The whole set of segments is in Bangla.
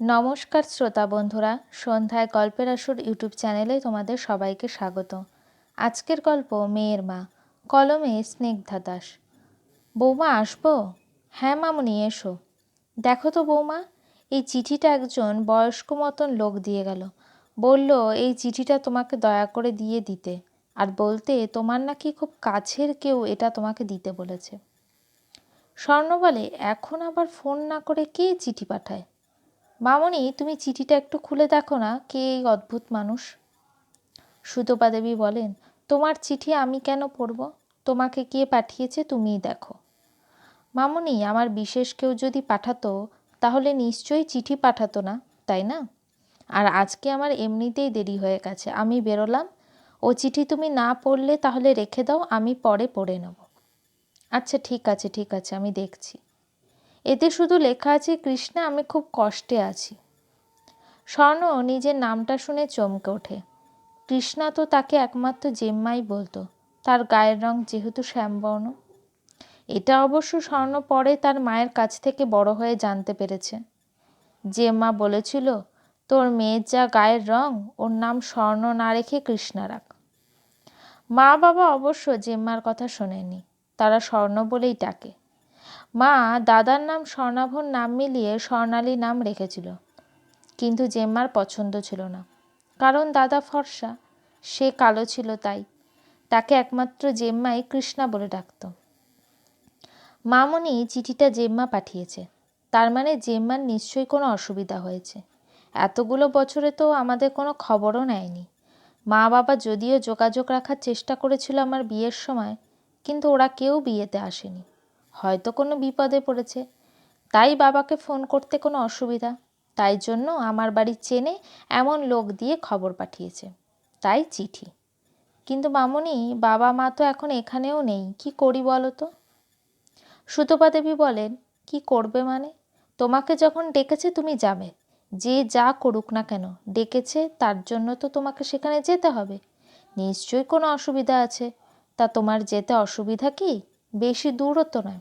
নমস্কার শ্রোতা বন্ধুরা, সন্ধ্যায় গল্পের আসর ইউটিউব চ্যানেলে তোমাদের সবাইকে স্বাগত। আজকের গল্প মেয়ের মা, কলমে স্নিগ্ধা দাস। বৌমা, আসব? হ্যাঁ মামুনি, এসো। দেখো তো বৌমা, এই চিঠিটা একজন বয়স্ক মতন লোক দিয়ে গেল। বলল, এই চিঠিটা তোমাকে দয়া করে দিয়ে দিতে। আর বলতে, তোমার নাকি খুব কাছের কেউ এটা তোমাকে দিতে বলেছে। স্বর্ণ বলে এখন আবার ফোন না করে কে চিঠি পাঠায়? মামনি, তুমি চিঠিটা একটু খুলে দেখো না, কে এই অদ্ভুত মানুষ? সুতপা দেবী বলেন, তোমার চিঠি আমি কেন পড়ব? তোমাকে কে পাঠিয়েছে তুমিই দেখো। মামনি, আমার বিশেষ কেউ যদি পাঠাতো, তাহলে নিশ্চয়ই চিঠি পাঠাতো না, তাই না? আর আজকে আমার এমনিতেই দেরি হয়ে গেছে, আমি বেরোলাম। ও চিঠি তুমি না পড়লে তাহলে রেখে দাও, আমি পরে পড়ে নেব। আচ্ছা ঠিক আছে ঠিক আছে, আমি দেখছি। এতে শুধু লেখা আছে, কৃষ্ণা, আমি খুব কষ্টে আছি। স্বর্ণ নিজের নামটা শুনে চমকে ওঠে। কৃষ্ণা তো তাকে একমাত্র জেম্মাই বলতো। তার গায়ের রং যেহেতু শ্যামবর্ণ। এটা অবশ্য স্বর্ণ পরে তার মায়ের কাছ থেকে বড় হয়ে জানতে পেরেছে। জেম্মা বলেছিল, তোর মেয়ের যা গায়ের রং, ওর নাম স্বর্ণ না রেখে কৃষ্ণা রাখ। মা বাবা অবশ্য জেম্মার কথা শোনেনি তারা স্বর্ণ বলেই ডাকে। মা দাদার নাম স্বর্ণাভর নাম মিলিয়ে স্বর্ণালী নাম রেখেছিল। কিন্তু জেম্মার পছন্দ ছিল না। কারণ দাদা ফর্সা, সে কালো ছিল তাই তাকে একমাত্র জেম্মাই কৃষ্ণা বলে ডাকত। মামনি চিঠিটা জেম্মা পাঠিয়েছে। তার মানে জেম্মার নিশ্চয়ই কোনো অসুবিধা হয়েছে। এতগুলো বছরে তো আমাদের কোনো খবরও নেয়নি। মা বাবা যদিও যোগাযোগ রাখার চেষ্টা করেছিল আমার বিয়ের সময়, কিন্তু ওরা কেউ বিয়েতে আসেনি। হয়তো কোনো বিপদে পড়েছে। তাই বাবাকে ফোন করতে কোনো অসুবিধা। তাই জন্য আমার বাড়ি চেনে এমন লোক দিয়ে খবর পাঠিয়েছে। তাই চিঠি। কিন্তু মামনি, বাবা মা তো এখন এখানেও নেই। কি করি বলো তো? সুতপা দেবী বলেন, কি করবে মানে? তোমাকে যখন ডেকেছে তুমি যাবে। যে যা করুক না কেন, ডেকেছে তার জন্য তো তোমাকে সেখানে যেতে হবে। নিশ্চয়ই কোনো অসুবিধা আছে। তা তোমার যেতে অসুবিধা কি? বেশি দূরও তো নয়।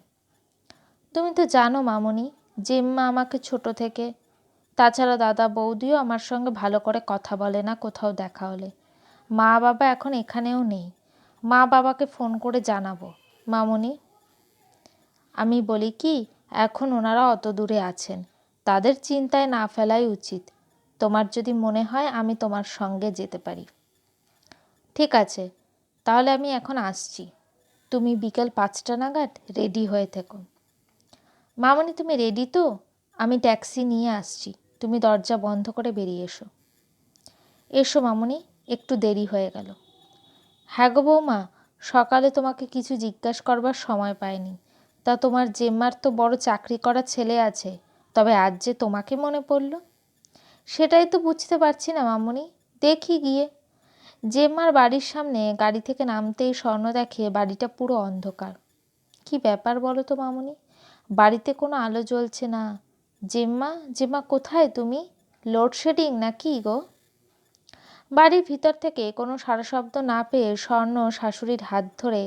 তুমি তো জানো মামনি, জেম্মা আমাকে ছোট থেকে। তাছাড়া দাদা বৌদিও আমার সঙ্গে ভালো করে কথা বলে না কোথাও দেখা হলে। মা বাবা এখন এখানেও নেই। মা বাবাকে ফোন করে জানাব। মামনি, আমি বলি কি, এখন ওনারা অত দূরে আছেন। তাদের চিন্তায় না ফেলাই উচিত। তোমার যদি মনে হয় আমি তোমার সঙ্গে যেতে পারি। ঠিক আছে, তাহলে আমি এখন আসছি। তুমি বিকেল পাঁচটা নাগাদ রেডি হয়ে থেকো। মামনি, তুমি রেডি তো? আমি ট্যাক্সি নিয়ে আসছি। তুমি দরজা বন্ধ করে বেরিয়ে এসো। এসো মামনি, একটু দেরি হয়ে গেল। হ্যাঁ গো বৌমা, সকালে তোমাকে কিছু জিজ্ঞাসা করবার সময় পাইনি। তা তোমার জেম্মার তো বড় চাকরি করা ছেলে আছে, তবে আজ যে তোমাকে মনে পড়ল? সেটাই তো বুঝতে পারছি না মামনি। দেখি গিয়ে। জেম্মার বাড়ির সামনে গাড়ি থেকে নামতেই স্বর্ণ দেখে বাড়িটা পুরো অন্ধকার। কি ব্যাপার বলো তো মামনি? বাড়িতে কোনো আলো জ্বলছে না। জেম্মা জেম্মা কোথায় তুমি? লোডশেডিং না কি গো? বাড়ির ভিতর থেকে কোনো সারা শব্দ না পেয়ে স্বর্ণ শাশুড়ির হাত ধরে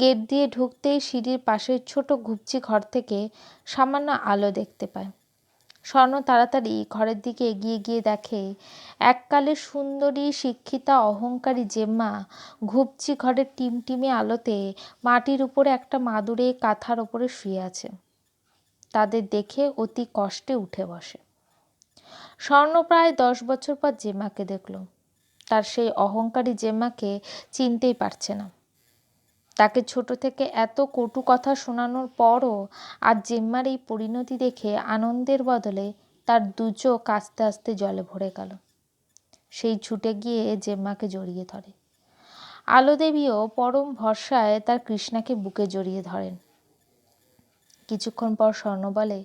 গেট দিয়ে ঢুকতেই সিঁড়ির পাশের ছোট ঘুপচি ঘর থেকে সামান্য আলো দেখতে পায়। স্বর্ণ তাড়াতাড়ি ঘরের দিকে এগিয়ে গিয়ে দেখে, এককালে সুন্দরী, শিক্ষিতা, অহংকারী জেম্মা ঘুপচি ঘরের টিমটিমে আলোতে মাটির উপরে একটা মাদুরে কাঁথার ওপরে শুয়ে আছে। তাদের দেখে অতি কষ্টে উঠে বসে। স্বর্ণ প্রায় দশ বছর পর জেম্মাকে দেখল। তার সেই অহংকারী জেম্মাকে চিনতেই পারছে না। তাকে ছোট থেকে এত কটু কথা শোনানোর পরও আজ জেম্মার এই পরিণতি দেখে আনন্দের বদলে তার দু চোখ আস্তে আস্তে জলে ভরে গেল। সেই ছুটে গিয়ে জেম্মাকে জড়িয়ে ধরে। আলো দেবীও পরম ভরসায় তার কৃষ্ণাকে বুকে জড়িয়ে ধরেন। কিছুক্ষণ পর স্বর্ণ বলে,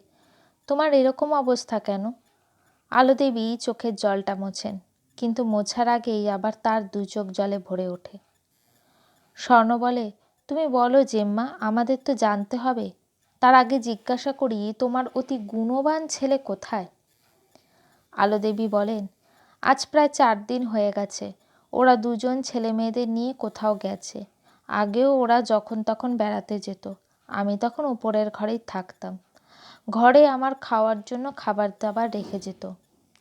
তোমার এরকম অবস্থা কেন? আলো দেবী চোখের জলটা মোছেন, কিন্তু মোছার আগেই আবার তার দু চোখ জলে ভরে ওঠে। স্বর্ণ বলে, তুমি বলো জেম্মা, আমাদের তো জানতে হবে। তার আগে জিজ্ঞাসা করি, তোমার অতি গুণবান ছেলে কোথায়? আলো দেবী বলেন, আজ প্রায় চার দিন হয়ে গেছে। ওরা দুজন ছেলে মেয়েদের নিয়ে কোথাও গেছে। আগেও ওরা যখন তখন বেড়াতে যেত। আমি তখন উপরের ঘরেই থাকতাম। ঘরে আমার খাওয়ার জন্য খাবার দাবার রেখে যেত।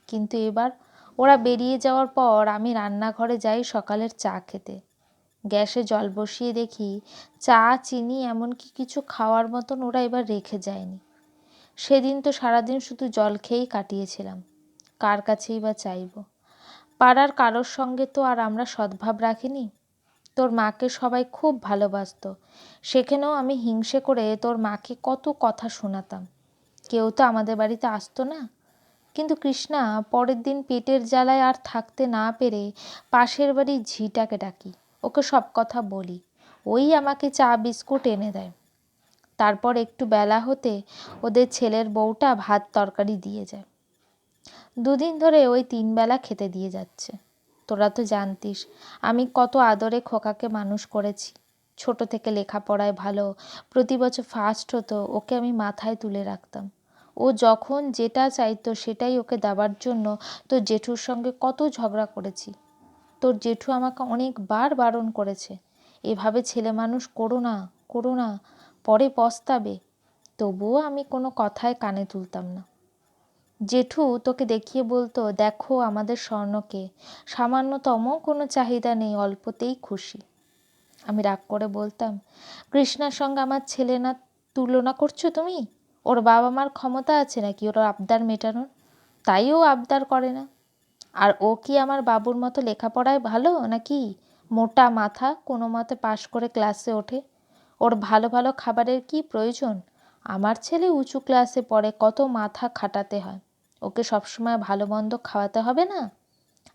কিন্তু এবার ওরা বেরিয়ে যাওয়ার পর আমি রান্নাঘরে যাই সকালের চা খেতে। গ্যাসে জল বসিয়ে দেখি চা, চিনি এমনকি কিছু খাওয়ার মতন ওরা এবার রেখে যায়নি। সেদিন তো সারাদিন শুধু জল খেয়েই কাটিয়েছিলাম। কার কাছেই বা চাইব? পাড়ার কারোর সঙ্গে তো আর আমরা সদ্ভাব রাখিনি। তোর মাকে সবাই খুব ভালোবাসত। সেখানেও আমি হিংসে করে তোর মাকে কত কথা শোনাতাম। কেউ তো আমাদের বাড়িতে আসতো না। কিন্তু কৃষ্ণা, পরের দিন পেটের জ্বালায় আর থাকতে না পেরে পাশের বাড়ির ঝিটাকে ডাকি। ওকে সব কথা বলি। ওই আমাকে চা, বিস্কুট এনে দেয়। তারপর একটু বেলা হতে ওদের ছেলের বউটা ভাত তরকারি দিয়ে যায়। দুদিন ধরে ওই তিন বেলা খেতে দিয়ে যাচ্ছে। তোরা তো জানতিস, আমি কত আদরে খোকাকে মানুষ করেছি। ছোট থেকে লেখাপড়ায় ভালো, প্রতি বছর ফার্স্ট হতো, ওকে আমি মাথায় তুলে রাখতাম। ও যখন যেটা চাইতো সেটাই ওকে দেওয়ার জন্য তোর জেঠুর সঙ্গে কত ঝগড়া করেছি। তোর জেঠু আমাকে অনেকবার বারণ করেছে। এভাবে ছেলে মানুষ করো না করো না, পরে পস্তাবে। তবুও আমি কোনো কথায় কানে তুলতাম না। জেঠু তোকে দেখিয়ে বলতো, দেখো আমাদের স্বর্ণকে, সামান্যতম কোনো চাহিদা নেই, অল্পতেই খুশি। আমি রাগ করে বলতাম, কৃষ্ণার সঙ্গে আমার ছেলে না, তুলনা করছ তুমি? ওর বাবা মার ক্ষমতা আছে নাকি? ওর আবদার মেটানোর? তাই ও আবদার করে না। আর ও কি আমার বাবুর মতো লেখাপড়ায় ভালো নাকি? মোটা মাথা, কোনো মতে পাশ করে ক্লাসে ওঠে। ওর ভালো ভালো খাবারের কি প্রয়োজন? আমার ছেলে উঁচু ক্লাসে পড়ে, কত মাথা খাটাতে হয়। ওকে সবসময় ভালো মন্দ খাওয়াতে হবে না?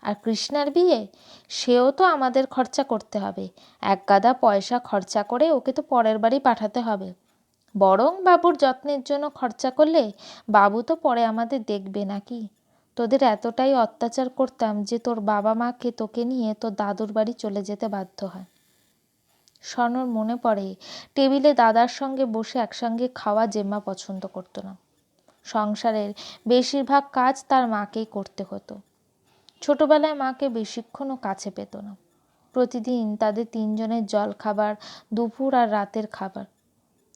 আর কৃষ্ণার বিয়ে? সেও তো আমাদের খরচা করতে হবে। এক গাদা পয়সা খরচা করে ওকে তো পরের বাড়ি পাঠাতে হবে। বরং বাবুর যত্নের জন্য খরচা করলে বাবু তো পরে আমাদের দেখবে নাকি? তোদের এতটাই অত্যাচার করতাম যে তোর বাবা মাকে তোকে নিয়ে তোর দাদুর বাড়ি চলে যেতে বাধ্য হয়। স্বর্ণর মনে পড়ে, টেবিলে দাদার সঙ্গে বসে একসঙ্গে খাওয়া জেম্মা পছন্দ করতো না। সংসারের বেশিরভাগ কাজ তার মাকেই করতে হতো। ছোটবেলায় মাকে বেশিক্ষণও কাছে পেত না। প্রতিদিন তাদের তিনজনের জল খাবার দুপুর আর রাতের খাবার।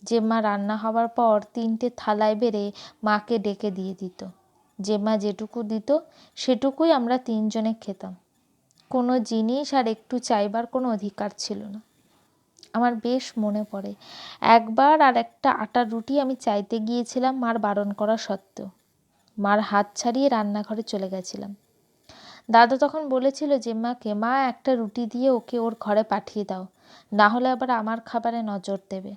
জেম্মা রান্না হওয়ার পর তিনটে থালায় বেড়ে মাকে ডেকে দিয়ে দিত। জেম্মা যেটুকু দিত, সেটুকুই আমরা তিনজনে খেতাম। কোনো জিনিস আর একটু চাইবার কোনো অধিকার ছিল না। আমার বেশ মনে পড়ে, একবার আর একটা আটার রুটি আমি চাইতে গিয়েছিলাম মার বারণ করা সত্ত্বেও। মার হাত ছাড়িয়ে রান্নাঘরে চলে গেছিলাম। দাদা তখন বলেছিল যে মাকে মা একটা রুটি দিয়ে ওকে ওর ঘরে পাঠিয়ে দাও, না হলে আবার আমার খাবারে নজর দেবে।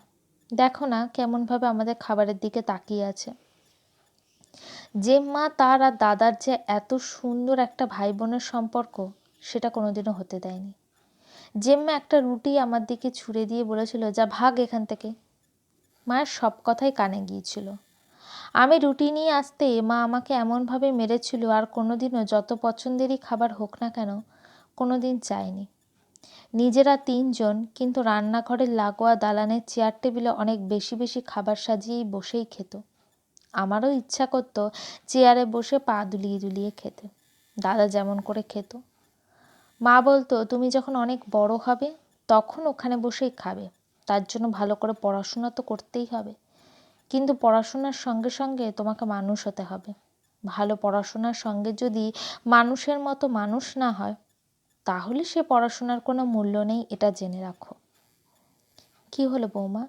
দেখো না কেমনভাবে আমাদের খাবারের দিকে তাকিয়ে আছে। যে মা, তার আর দাদার যে এত সুন্দর একটা ভাই বোনের সম্পর্ক, সেটা কোনোদিনও হতে দেয়নি। জেম্মা একটা রুটি আমার দিকে ছুঁড়ে দিয়ে বলেছিল, যা ভাগ এখান থেকে। মায়ের সব কথাই কানে গিয়েছিল। আমি রুটি নিয়ে আসতে মা আমাকে এমনভাবে মেরেছিল, আর কোনোদিনও যত পছন্দেরই খাবার হোক না কেন কোনো দিন চায়নি। নিজেরা তিনজন, কিন্তু রান্নাঘরের লাগোয়া দালানের চেয়ার টেবিলে অনেক বেশি বেশি খাবার সাজিয়েই বসেই খেত। আমারও ইচ্ছা করতো চেয়ারে বসে পা দুলিয়ে দুলিয়ে খেতে। দাদা যেমন করে খেত। মা বলতো, তুমি যখন অনেক বড় হবে, তখন ওখানে বসেই খাবে। তার জন্য ভালো করে পড়াশোনা তো করতেই হবে। কিন্তু পড়াশোনার সঙ্গে সঙ্গে তোমাকে মানুষ হতে হবে। ভালো পড়াশোনার সঙ্গে যদি মানুষের মতো মানুষ না হয়, তাহলে সে পড়াশোনার কোনো মূল্য নেই, এটা জেনে রাখো। কি হলো বৌমা?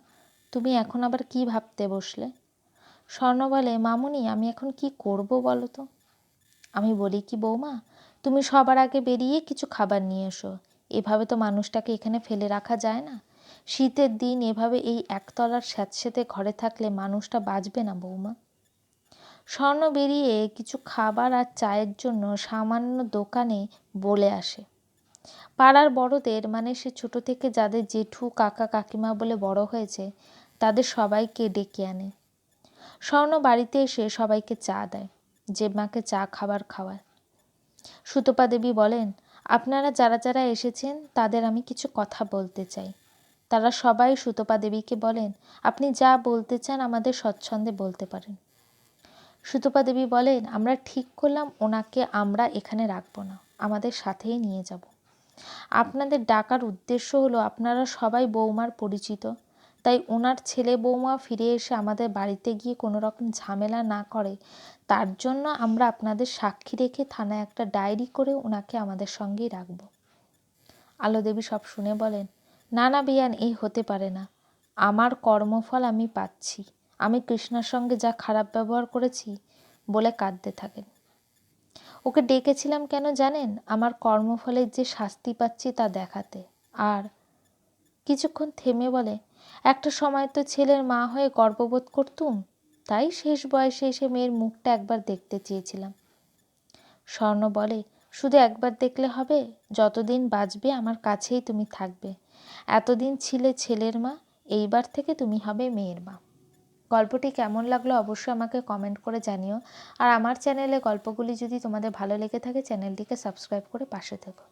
তুমি এখন আবার কি ভাবতে বসলে? স্বর্ণ বলে, মামুনি, আমি এখন কি করব বলো তো? আমি বলি, কি বৌমা, তুমি সবার আগে বেরিয়ে কিছু খাবার নিয়ে এসো। এভাবে তো মানুষটাকে এখানে ফেলে রাখা যায় না। শীতের দিন এভাবে এই একতলার স্যাঁতস্যাঁতে ঘরে থাকলে মানুষটা বাঁচবে না বৌমা। স্বর্ণ বেরিয়ে কিছু খাবার আর চায়ের জন্য সামান্য দোকানে বলে আসে। পাড়ার বড়দের মানে সে ছোট থেকে যাদের জেঠু, কাকা, কাকিমা বলে বড় হয়েছে, তাদের সবাইকে ডেকে আনে। স্বর্ণ বাড়িতে এসে সবাইকে চা দেয়। যে মাকে চা খাবার খাওয়ায়। সুতপা দেবী বলেন, আপনারা যারা যারা এসেছেন, তাদের আমি কিছু কথা বলতে চাই। তারা সবাই সুতপা দেবীকে বলেন, আপনি যা বলতে চান আমাদের স্বচ্ছন্দে বলতে পারেন। সুতপা দেবী বলেন, আমরা ঠিক করলাম, ওনাকে আমরা এখানে রাখব না, আমাদের সাথেই নিয়ে যাব। আপনাদের ডাকার উদ্দেশ্য হলো, আপনারা সবাই বৌমার পরিচিত তাই ওনার ছেলে বৌমা ফিরে এসে আমাদের বাড়িতে গিয়ে কোনো রকম ঝামেলা না করে। তার জন্য আমরা আপনাদের সাক্ষী রেখে থানায় একটা ডায়েরি করে ওনাকে আমাদের সঙ্গেই রাখব। আলো দেবী সব শুনে বলেন, না না বিয়ান, এই হতে পারে না। আমার কর্মফল আমি পাচ্ছি। আমি কৃষ্ণার সঙ্গে যা খারাপ ব্যবহার করেছি বলে কাঁদতে থাকেন। ওকে ডেকেছিলাম কেন জানেন? আমার কর্মফলের যে শাস্তি পাচ্ছি তা দেখাতে। আর কিছুক্ষণ থেমে বলে একটা সময় তো ছেলের মা হয়ে গর্ববোধ করতুম, তাই শেষ বয়সে এসে মেয়ের মুখটা একবার দেখতে চেয়েছিলাম। স্বর্ণ বলে, শুধু একবার দেখলে হবে, যতদিন বাঁচবে আমার কাছেই তুমি থাকবে। এতদিন ছিলে ছেলের মা, এইবার থেকে তুমি হবে মেয়ের মা। গল্পটি কেমন লাগল অবশ্যই আমাকে কমেন্ট করে জানিও। আর আমার চ্যানেলে গল্পগুলি যদি তোমাদের ভালো লেগে থাকে, চ্যানেলটিকে সাবস্ক্রাইব করে পাশে থেকো।